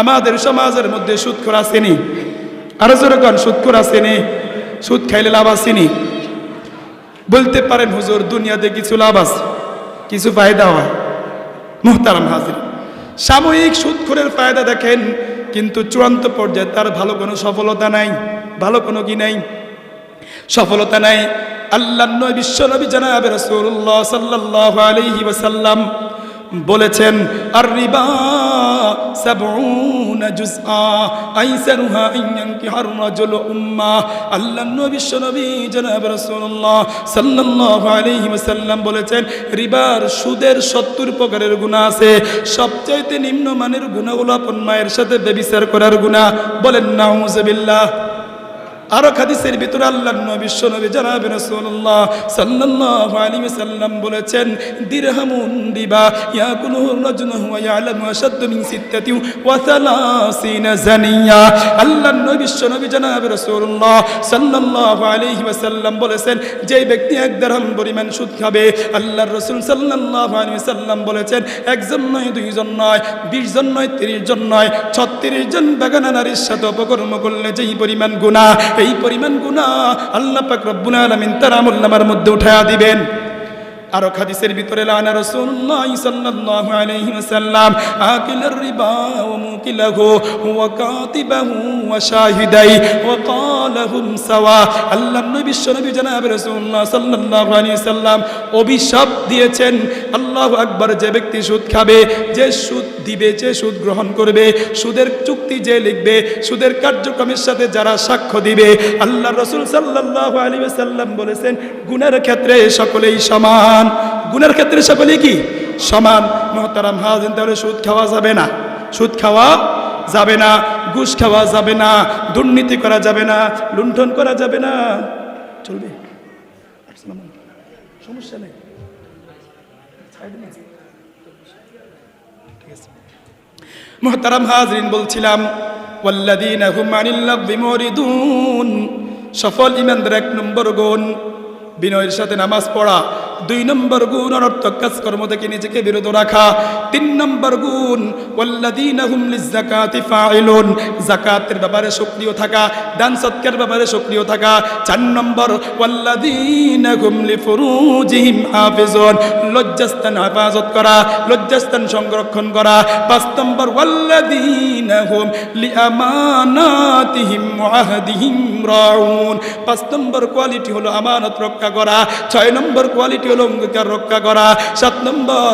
আমাদের সমাজের মধ্যে সুৎখর আসেনি। আরও যেরকম সুৎখর আসেনি। সুদ খাইলে লাভ আসেনি। বলতে পারেন, হুজুর, দুনিয়াতে কিছু লাভ আছে, কিছু ফায়দা হয়। মোহতারাম হাজির। সাময়িক সুদখোরের ফায়দা দেখেন, কিন্তু চূড়ান্ত পর্যায়ে তার ভালো কোনো সফলতা নাই, ভালো কোনো কি নাই? সফলতা নাই। আল্লাহ নবী বিশ্ব নবী জানাবে রাসূলুল্লাহ সাল্লাল্লাহু আলাইহি ওয়াসাল্লাম বলেছেন আর বলেছেন, রিবার সুদের 70 প্রকারের গুনাহ আছে। সবচাইতে নিম্ন মানের গুনাহগুলো আপন মায়ের সাথে ব্যভিচার করার গুনাহ। বলেন, নাউজুবিল্লাহ। আরও হাদিসের ভিতরে আল্লাহ বিশ্ব নবী জানাবে রাসূলুল্লাহ সাল্লাল্লাহু আলাইহি ওয়াসাল্লাম বলেছেন, দিরহামুন দিবা ইয়াকুলুহু রাজুলু ওয়া ইয়ালামু আশাদ্দু মিন সিত্তাতি ওয়া জানিয়া। আল্লাহ বিশ্ব নবী জানাবে রাসূলুল্লাহ সাল্লাল্লাহু আলাইহি ওয়াসাল্লাম বলেছেন, যে ব্যক্তি এক দিরহাম পরিমাণ সুদ খাবে, আল্লাহর রাসূল সাল্লাল্লাহু আলাইহি ওয়াসাল্লাম বলেছেন, একজন নয়, দুইজন নয়, বিশ জন নয়, তিরিশ জন নয়, ছত্রিশ জন বেগানা নারীর সাথে অপকর্ম করলে যেই পরিমাণ গুনাহ এই পরিমাণ গুণা আল্লাহ পাক রব্বুল আলমিন তার আমলনামার মধ্যে উঠায়া দিবেন। আরও হাদিসের ভিতরে, লানা রাসূলুল্লাহ সাল্লাল্লাহু আলাইহি ওয়াসাল্লাম, আকিলার রিবা ওয়া মুকিলাহু ওয়া কাতিবাহু ওয়া শাহিদাই ওয়া ক্বালাহুম সাওয়া। আল্লাহ নবী বিশ্ব নবী জনাব রাসূলুল্লাহ সাল্লাল্লাহু আলাইহি ওয়াসাল্লাম অভিশাপ দিয়েছেন, আল্লাহু আকবার, যে ব্যক্তি সুদ খাবে, যে সুদ দিবে, যে সুদ গ্রহণ করবে, সুদের চুক্তি যে লিখবে, সুদের কার্যক্রমের সাথে যারা সাক্ষ্য দিবে। আল্লাহ রসুল সাল্লাল্লাহু আলাইহি ওয়াসাল্লাম বলেছেন, গুনার ক্ষেত্রে সকলেই সমান। গুনার ক্ষেত্রে সকলেই কি? সমান। মহতারাম হাজিন তাহলে সুদ খাওয়া যাবে না। সুদ খাওয়া যাবে না, ঘুষ খাওয়া যাবে না, দুর্নীতি করা যাবে না, লুণ্ঠন করা যাবে না। চলবে। সমস্যা নেই। মোহতারাম হাজরিন বলছিলাম হুম আনিল সফল ইমানদার এক নম্বর গুণ। বিনয়ের সাথে নামাজ পড়া। দুই নম্বর গুণ অনর্থক কাজকর্ম থেকে নিজেকে বিরত রাখা। তিন নম্বর গুণ ফাইলুন যাকাতের ব্যাপারে সক্রিয় থাকা, দান সৎকার ব্যাপারে সক্রিয় থাকা। চার নম্বর হাফিজুন। লজ্জাস্থান হেফাজত করা, লজ্জাস্থান সংরক্ষণ করা। পাঁচ নম্বর ওয়াল্লাদিনা হুম লিআমানাতিহিম ওয়া আহদিহিম রাউন। পাঁচ নম্বর, কোয়ালিটি হলো আমানত রক্ষা করা। ছয় নম্বর, কোয়ালিটি হলো অঙ্গীকার রক্ষা করা। সাত নম্বর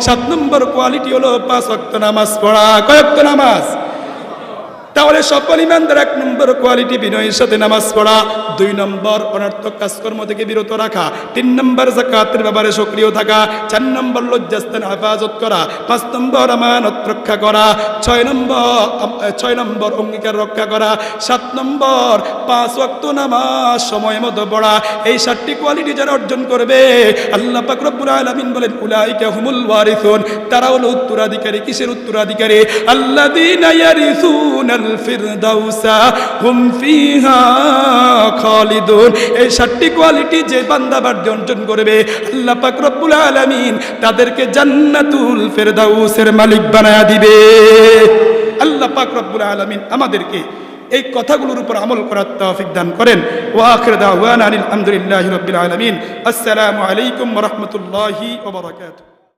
সাত নম্বর কোয়ালিটি হলো পাঁচ ওয়াক্ত নামাজ পড়া। কয় নামাজ? তাহলে সকল ইমানদার এক নম্বর কোয়ালিটি বিনয়ের সাথে নামাজ পড়া। দুই নম্বর, অনার্থক কাজকর্ম থেকে বিরত রাখা। তিন নম্বর জাকাতের ব্যাপারে সক্রিয় থাকা। চার নম্বর, লজ্জাস্থান হেফাজত করা। পাঁচ নম্বর, আমানত রক্ষা করা। ছয় নম্বর ছয় নম্বর, অঙ্গীকার রক্ষা করা। সাত নম্বর পাঁচ ওয়াক্ত নামাজ, সময় মতো পড়া, এই সাতটি কোয়ালিটি যারা অর্জন করবে, আল্লাহ পাক রব্বুল আলামিন বলেন, উলাইকা হুমুল ওয়ারিসুন তারা হলো উত্তরাধিকারী। কিসের উত্তরাধিকারী? আল্লাযীনা ইয়ারিসুনাল ফিরদাউসা, হুম ফিহা খালিদুন। এই সাতটি কোয়ালিটি যে বান্দা বার্ধ অর্জন করবে, আল্লাহ পাক রব্বুল আলামিন তাদেরকে জান্নাতুল ফেরদাউসের মালিক বানায়া দিবে। আল্লাহ পাক রব্বুল আলামিন আমাদেরকে এই কথাগুলোর উপর আমল করার তৌফিক দান করেন। ওয়া আখির দাওয়ানা আলহামদুলিল্লাহি রাব্বিল আলামিন। আসসালামু আলাইকুম রাহমাতুল্লাহি ওয়া বারাকাতুহু।